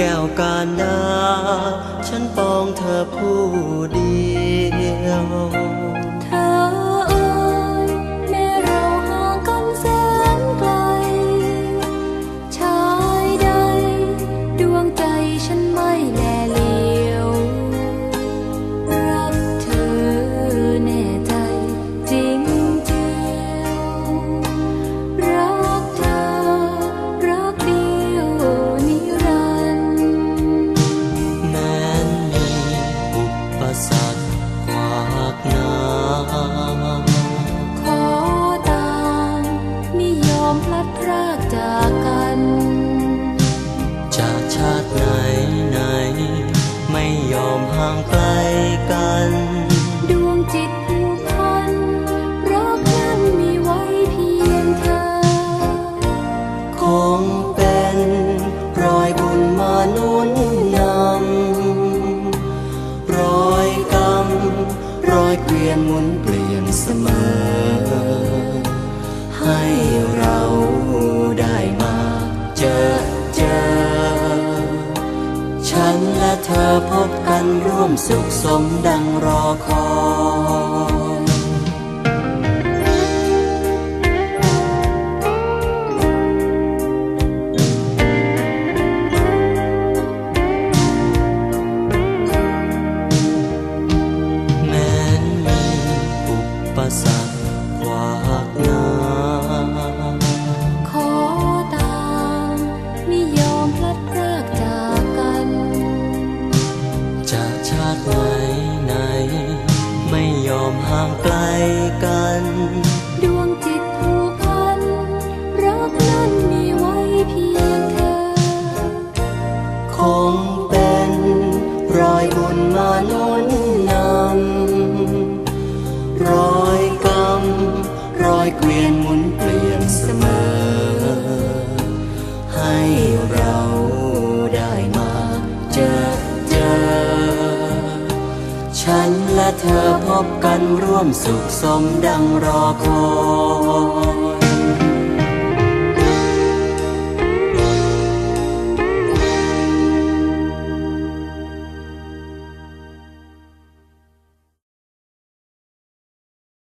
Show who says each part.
Speaker 1: แก้วการดาฉันปองเธอผู้เดียว
Speaker 2: ฉันไม่แลเล จา
Speaker 1: ก
Speaker 2: กัน
Speaker 1: จากชาติไหนไหน ไม่ยอมห่างไกลกัน
Speaker 2: ดวงจิตผูกพันรักนั้นมีไว้เพียงเธอ
Speaker 1: คงเป็นรอยบุญมานุนนำรอยกรรมรอยเกวียนหมุนเปลี่ยนเสมอ เธอพบกันร่วมสุขสมดังรอคอย อ
Speaker 2: ม
Speaker 1: ห่างไกลกัน
Speaker 2: ดวงจิตผูกพัน รักนั้นมีไว้เพียงเธอ
Speaker 1: คงเป็นรอยบุญมาหนุนนำ รอยกรรม รอยเกวียนหมุน เธอพบกันร่วมสุขสมดังรอคอย